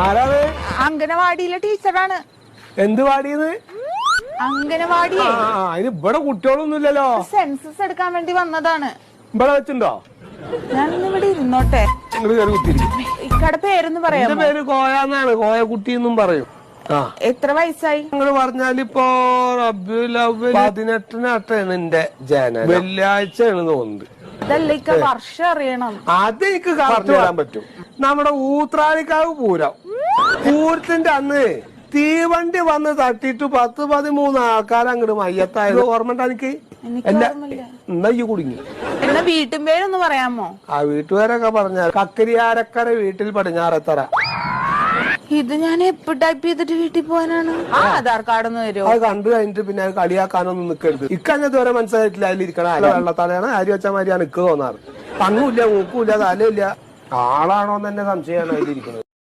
ആരാത് അംഗനവാടിയിലെ ടീച്ചറാണ്. എന്ത് വാടിയത്? അംഗനവാടി. അതിന് ഇവിടെ കുട്ടികളൊന്നുമില്ലല്ലോ. സെൻസസ് എടുക്കാൻ വേണ്ടി വന്നതാണ്. ഇവിടെ വെച്ചിണ്ടോ ഞാൻ ഇവിടെ ഇരുന്നോട്ടെ ഇക്കടെ പേരൊന്ന് പറയാം പേര് കോയ എന്നാണ് കോയ കുട്ടി എന്നും പറയും. ആ. എത്ര വയസ്സായി? നിങ്ങൾ പറഞ്ഞാലിപ്പോ അവ്വൽ പതിനെട്ടിനാട്ടാണ് എന്റെ ജനനം. വെള്ളിയാഴ്ചയാണ് തോന്നുന്നത് ഇക്ക വർഷം അറിയണം. അത് എനിക്ക് കറക്റ്റ് പറയാൻ പറ്റും. നമ്മുടെ ഊത്രാലിക്കാവ് പൂരം. പൂരത്തിന്റെ അന്ന് തീവണ്ടി വന്ന് തട്ടിട്ട് പത്ത് പതിമൂന്ന് ആൾക്കാർ അങ്ങോട്ട് മയ്യത്തായത്? ഓർമ്മ ഉണ്ടോ എനിക്ക്. എന്നാ ഈ കുടുങ്ങി. എന്നാ വീട്ടും പേരൊന്ന് പറയാമോ? ആ വീട്ടുകാരൊക്കെ പറഞ്ഞ കക്കരിയാരക്കര വീട്ടിൽ പടിഞ്ഞാറത്തറ. ഇത് ഞാൻ എപ്പോ ടൈപ്പ് ചെയ്തിട്ട് വീട്ടിൽ പോകാനാണ്? ആ ആധാർ കാർഡ് ഒന്ന് തരുമോ അത് കണ്ടു കഴിഞ്ഞിട്ട് പിന്നെ അത് കളിയാക്കാനൊന്നും നിൽക്കരുത് ഇക്കന്നെ ഇതുവരെ മനസ്സിലായിട്ടില്ല. അതിലിരിക്കണ അല്ല. വെള്ളത്തലയാണ് ആര് വെച്ച മാതിരിയാണ് ഇക്ക് തോന്നാറ്. കണ്ണുമില്ല മൂക്കുമില്ല തലയില്ല ആളാണോ എന്ന് തന്നെ സംശയമാണ് അതിലിരിക്കുന്നത്